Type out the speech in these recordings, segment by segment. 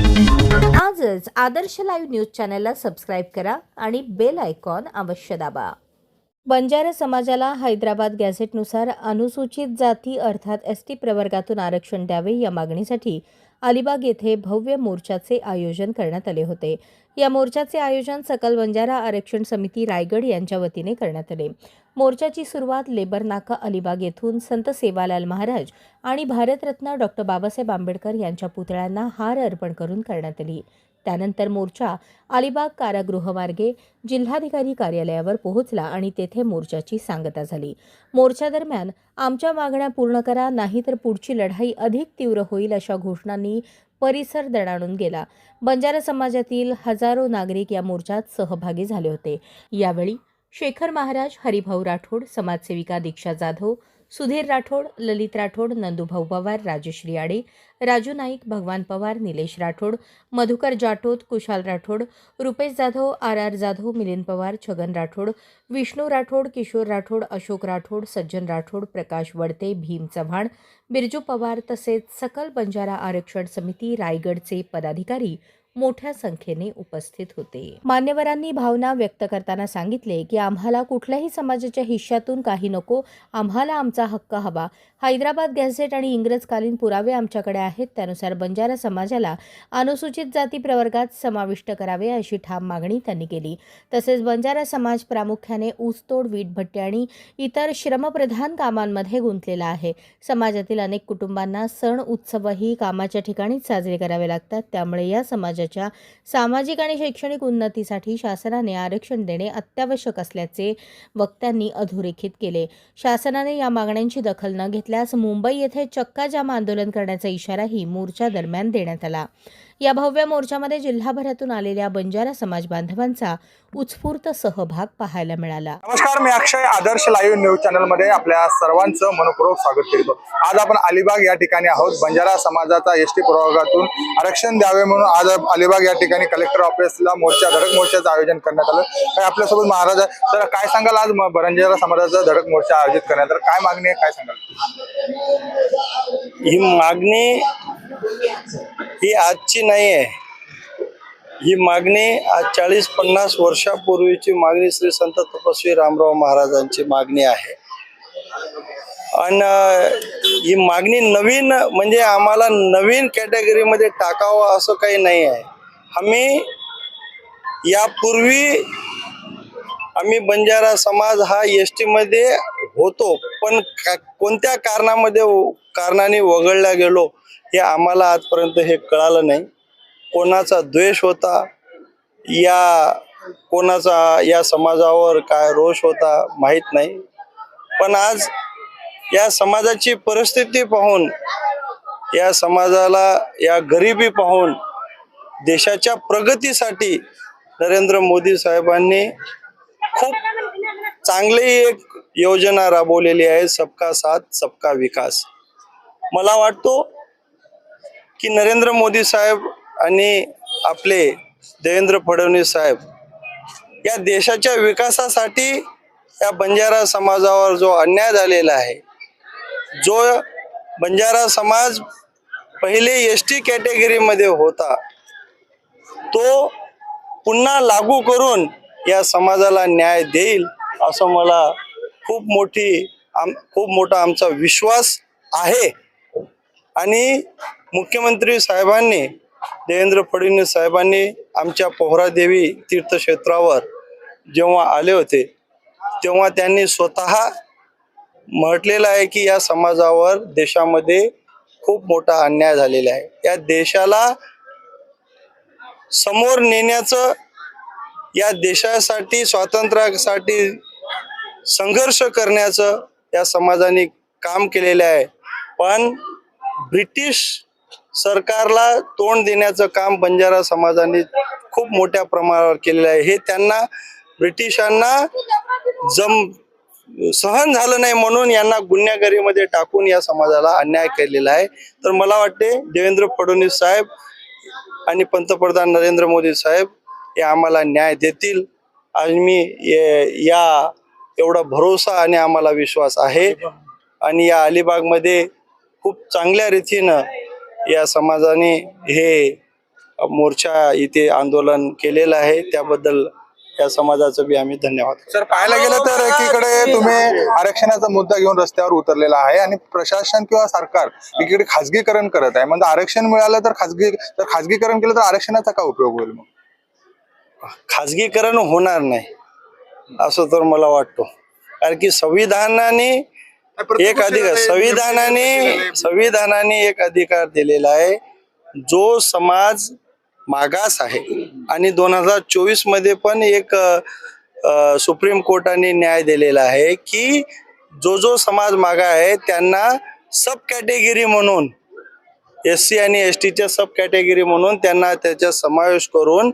आजच Adarsh live news चॅनलला subscribe करा आणि बेल आयकॉन अवश्य दाबा. बंजारा समाजाला हैदराबाद गॅझेटनुसार अनुसूचित जाती अर्थात एस टी प्रवर्गातून आरक्षण द्यावे या मागणीसाठी अलिबाग येथे भव्य मोर्चाचे आयोजन करण्यात आले होते. या मोर्चाचे आयोजन सकल बंजारा आरक्षण समिती रायगड यांच्या वतीने करण्यात आले. मोर्चाची सुरुवात लेबर नाका अलिबाग येथून संत सेवालाल महाराज आणि भारतरत्न डॉक्टर बाबासाहेब आंबेडकर यांच्या पुतळ्यांना हार अर्पण करून करण्यात आली. त्यानंतर मोर्चा अलिबाग कारागृहमार्गे जिल्हाधिकारी कार्यालयावर पोहोचला आणि तेथे मोर्चाची सांगता झाली. मोर्चादरम्यान आमच्या मागण्या पूर्ण करा नाहीतर पुढची लढाई अधिक तीव्र होईल अशा घोषणांनी परिसर दणाणून गेला. बंजारा समाजातील हजारो नागरिक या मोर्चात सहभागी झाले होते. यावेळी शेखर महाराज हरिभाऊ राठोड समाजसेविका दीक्षा जाधव सुधीर राठोड ललित राठोड नंदूभाऊ पवार राजश्री आडे राजू नाईक भगवान पवार निलेश राठोड मधुकर जाटोत कुशाल राठोड रुपेश जाधव आर आर जाधव मिलिंद पवार छगन राठोड विष्णू राठोड किशोर राठोड अशोक राठोड सज्जन राठोड प्रकाश वडते भीम चव्हाण बिरजू पवार तसेच सकल बंजारा आरक्षण समिती रायगडचे पदाधिकारी मोठ्या संख्येने उपस्थित होते. मान्यवरांनी भावना व्यक्त करताना सांगितले की आम्हाला कुठल्याही समाजाच्या हिश्श्यातून काही नको. आम्हाला आमचा हक्क हवा. हैदराबाद गॅझेट आणि इंग्रजकालीन पुरावे आमच्याकडे आहेत. त्यानुसार बंजारा समाजाला अनुसूचित जाती प्रवर्गात समाविष्ट करावे अशी ठाम मागणी त्यांनी केली. तसेच बंजारा समाज प्रामुख्याने ऊसतोड वीटभट्टे आणि इतर श्रमप्रधान कामांमध्ये गुंतलेला आहे. समाजातील अनेक कुटुंबांना सण उत्सवही कामाच्या ठिकाणीच साजरे करावे लागतात. त्यामुळे या समाज समाजाच्या सामाजिक आणि शैक्षणिक उन्नतीसाठी शासनाने आरक्षण देणे अत्यावश्यक असल्याचे वक्त्यांनी अधोरेखित केले. शासनाने या मागण्यांची दखल न घेतल्यास मुंबई येथे चक्का जाम आंदोलन करण्याचा इशाराही मोर्चा दरम्यान देण्यात आला. या भव्य मोर्चामध्ये जिल्हाभरातून आलेल्या बंजारा समाज बांधवांचा उत्स्फूर्त सहभाग पाहायला मिळाला. नमस्कार मी अक्षय आदर्श लाईव्ह न्यूज चॅनलमध्ये आपल्या सर्वांचं मनपूर्वक स्वागत करतो. आज आपण अलिबाग या ठिकाणी आहोत. बंजारा समाजाचा एस टी प्रवर्गातून आरक्षण द्यावे म्हणून आज अलिबाग या ठिकाणी कलेक्टर ऑफिसला मोर्चा धडक मोर्चाचं आयोजन करण्यात आलं. तर आपल्यासोबत महाराज तर काय सांगाल आज म- बंजारा समाजाचा धडक मोर्चा आयोजित करण्यात आला? काय मागणी आहे? काय सांगाल? ही मागणी ही आजची नाही आहे. ही मागणी आज चाळीस पन्नास वर्षापूर्वीची मागणी श्री संत तपस्वी रामराव महाराजांची मागणी आहे. आणि ही मागणी नवीन म्हणजे आम्हाला नवीन कॅटेगरीमध्ये टाकावं असं काही नाही आहे. आम्ही यापूर्वी आम्ही बंजारा समाज हा एस टीमध्ये होतो. पण का- कोणत्या कारणामध्ये कारणाने वगळल्या गेलो हे आम्हाला आजपर्यंत हे कळालं नाही. कोणाचा द्वेष होता? या कोणाचा या समाजावर काय रोष होता? माहीत नाही. पण आज या समाजाची परिस्थिती पाहून या समाजाला या गरिबी पाहून देशाच्या प्रगतीसाठी नरेंद्र मोदी साहेबांनी खूप चांगली एक योजना राबवलेली आहे सबका साथ सबका विकास. मला वाटतो की नरेंद्र मोदी साहेब आणि आपले देवेंद्र फडणवीस साहेब या देशाच्या विकासासाठी या बंजारा समाजावर जो अन्याय झालेला आहे जो बंजारा समाज पहिले एस टी कॅटेगरीमध्ये होता तो पुन्हा लागू करून या समाजाला न्याय देईल असं मला खूप मोठी आम खूप मोठा आमचा विश्वास आहे. आणि मुख्यमंत्री साहेबांनी देवेंद्र फडणवीस साहेबांनी आमच्या पोहरादेवी तीर्थक्षेत्रावर जेव्हा आले होते तेव्हा त्यांनी स्वतः म्हटलेलं आहे की या समाजावर देशामध्ये खूप मोठा अन्याय झालेला आहे. या देशाला समोर नेण्याचं या देशासाठी स्वातंत्र्यासाठी संघर्ष करण्याचं या समाजाने काम केलेलं आहे. पण ब्रिटिश सरकारला तोंड देण्याचं काम बंजारा समाजाने खूप मोठ्या प्रमाणावर केलेलं आहे. हे त्यांना ब्रिटिशांना जम सहन झालं नाही म्हणून यांना गुन्हेगारीमध्ये टाकून या समाजाला अन्याय केलेला आहे. तर मला वाटते देवेंद्र फडणवीस साहेब आणि पंतप्रधान नरेंद्र मोदी साहेब हे आम्हाला न्याय देतील. आणि मी ये- या एवढा भरोसा आणि आम्हाला विश्वास आहे. आणि या अलिबागमध्ये खूप चांगल्या रीतीनं या समाजाने हे मोर्चा इथे आंदोलन केलेलं आहे. त्याबद्दल या समाजाचं बी आम्ही धन्यवाद सर पाहायला गेलं तर एकीकडे तुम्ही आरक्षणाचा मुद्दा घेऊन रस्त्यावर उतरलेला आहे आणि प्रशासन किंवा सरकार एकीकडे खाजगीकरण करत आहे. म्हणजे आरक्षण मिळालं तर खाजगी तर खाजगीकरण केलं तर आरक्षणाचा काय उपयोग होईल मग? खाजगीकरण होणार नाही. असं तर मला वाटतो. कारण की संविधानाने एक अधिकार संविधानाने संविधानाने एक अधिकार दिलेला आहे. जो समाज मागास आहे. आणि दोन हजार चोवीसमध्ये पण एक सुप्रीम कोर्टाने न्याय दिलेला आहे की जो जो समाज मागा आहे त्यांना सब कॅटेगरी म्हणून एस सी आणि एस टीच्या सब कॅटेगरी म्हणून त्यांना त्याचा समावेश करून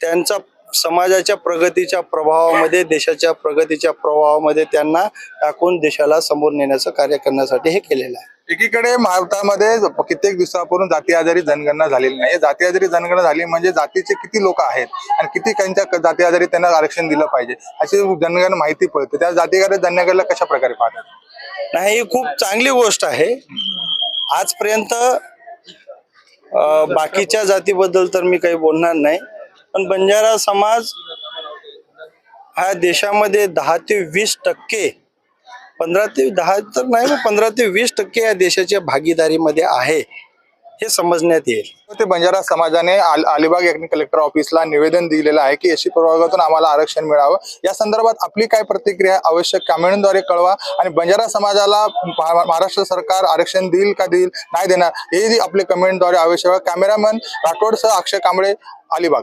त्यांचा समाजाच्या प्रगतीच्या प्रभावामध्ये देशाच्या प्रगतीच्या प्रभावामध्ये त्यांना टाकून देशाला समोर नेण्याचं कार्य करण्यासाठी हे केलेलं आहे. एकीकडे भारतामध्ये कित्येक दिवसापूर्वी जाती आधारित जनगणना झालेली नाही. जाती आधारित जनगणना झाली म्हणजे जातीचे किती लोक आहेत आणि किती त्यांच्या जाती आधारित त्यांना आरक्षण दिलं पाहिजे अशी जनगणना माहिती पडते. त्या जाती आधारित जनगणना कशा प्रकारे पाहतात? नाही ही खूप चांगली गोष्ट आहे. आजपर्यंत बाकीच्या जातीबद्दल तर मी काही बोलणार नाही. पण बंजारा समाज हा देशामध्ये दहा ते वीस टक्के पंधरा ते दहा तर नाही पंधरा ते वीस टक्के या देशाच्या भागीदारीमध्ये आहे हे समजण्यात येईल. ते बंजारा समाजाने आल- अलिबाग या कलेक्टर ऑफिसला निवेदन दिलेलं आहे की एसी प्रवर्गातून आम्हाला आरक्षण मिळावं. या संदर्भात आपली काय प्रतिक्रिया आवश्यक कमेंटद्वारे कळवा आणि बंजारा समाजाला महाराष्ट्र सरकार आरक्षण देईल का देईल? नाही देणार. हे आपले कमेंटद्वारे आवश्यक कॅमेरामॅन राठोड राठोडसह अक्षय कांबळे अलिबाग.